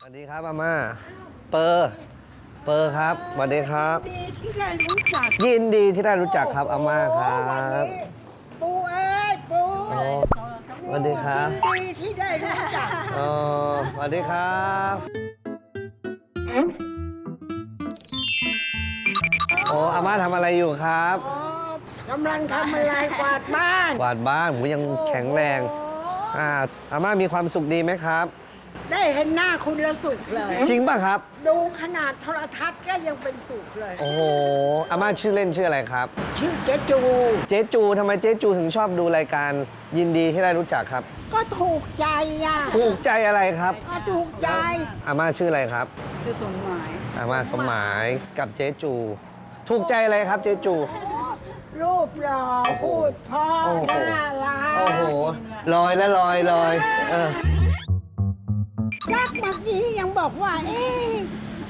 สวัสดีครับอาม่าเปอร์เปอร์ครับสวัสดีครับ ดีที่ได้รู้จักยินดีที่ได้รู้จักครับอาม่าครับปูเอ้ยปูโอ้สวัสดีครับ ยินดีที่ได้รู้จักอ๋อสวัสดีครับโอ้อาม่าทำอะไรอยู่ครับอ๋อกำลังทำอะไรกวาดบ้านกวาดบ้านผมยังแข็งแรงโอ้อ่าอาม่ามีความสุขดีไหมครับ ได้เห็นหน้าคุณละสุขเลย จริงป่ะครับ ดูขนาดโทรทัศน์ก็ยังเป็นสุขเลย โอ้โหอาม่าชื่อเล่นชื่ออะไรครับ ชื่อเจ๊จู เจ๊จูทำไมเจ๊จูถึงชอบดูรายการยินดีที่ได้รู้จักครับ ก็ถูกใจอะถูกใจอะไรครับ ก็ถูกใจ อาม่าชื่ออะไรครับ คือสมหมาย อาม่าสมหมายกับเจ๊จู ถูกใจอะไรครับเจ๊จู รูปหล่อพูดเพอโอ้โห น่ารัก โอ้โหลอยแล้วลอยลอยเออยักษ์ เมื่อกี้ยังบอกว่า เอ๊ะ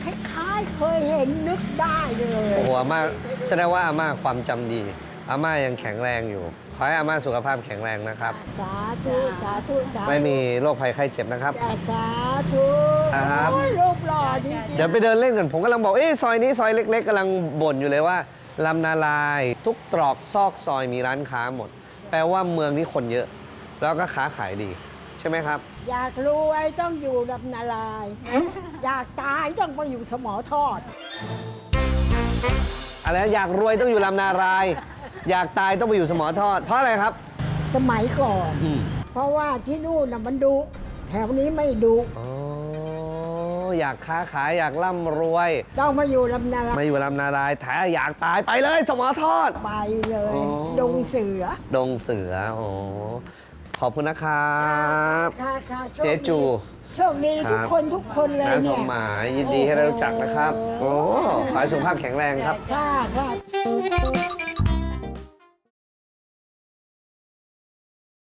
คล้ายๆเคยเห็นนึกได้เลยโอ้โหอาม่าแสดงว่าอาม่าความจำดี อาม่ายังแข็งแรงอยู่ ขอให้อาม่าสุขภาพแข็งแรงนะครับ สาธุสาธุสาธุไม่มีโรคภัยไข้เจ็บนะครับอย่าสาธุครับ โอ้ยรูปหล่อจริงๆ เดี๋ยวไปเดินเล่นกันผมกำลังบอก เอ้ซอยนี้ซอยเล็ก ๆกำลังบ่นอยู่เลยว่าลำนาลาย ทุกตรอกซอกซอยมีร้านค้าหมด แปลว่าเมืองนี้คนเยอะ แล้วก็ค้าขายดีใช่ไหมครับ อยากรวยต้องอยู่ลำนาลาย อยากตายต้องไปอยู่สมอทอด อะไรนะอยากรวยต้องอยู่ลำนาราย อยากตายต้องไปอยู่สมอทอด เพราะอะไรครับ สมัยก่อน อืมเพราะว่าที่นู่นน่ะมันดุแถวนี้ไม่ดุอ๋ออยากค้าขายอยากร่ำรวย ต้องมาอยู่ลำนาลายมาอยู่ลำนารายถ้าอยากตายไปเลยสมอทอด ไปเลย อ๋อ ดงเสือ ดงเสือโอ้ ขอบคุณนะครับค่ะค่ะโชคดีเจ๊จู โชคดีทุกคนทุกคนเลยน้าสเนี่มยหมายยินดีให้ได้รู้จักนะครับ โอ้ขอให้สุขภาพแข็งแรงครับ ค่ะค่ะ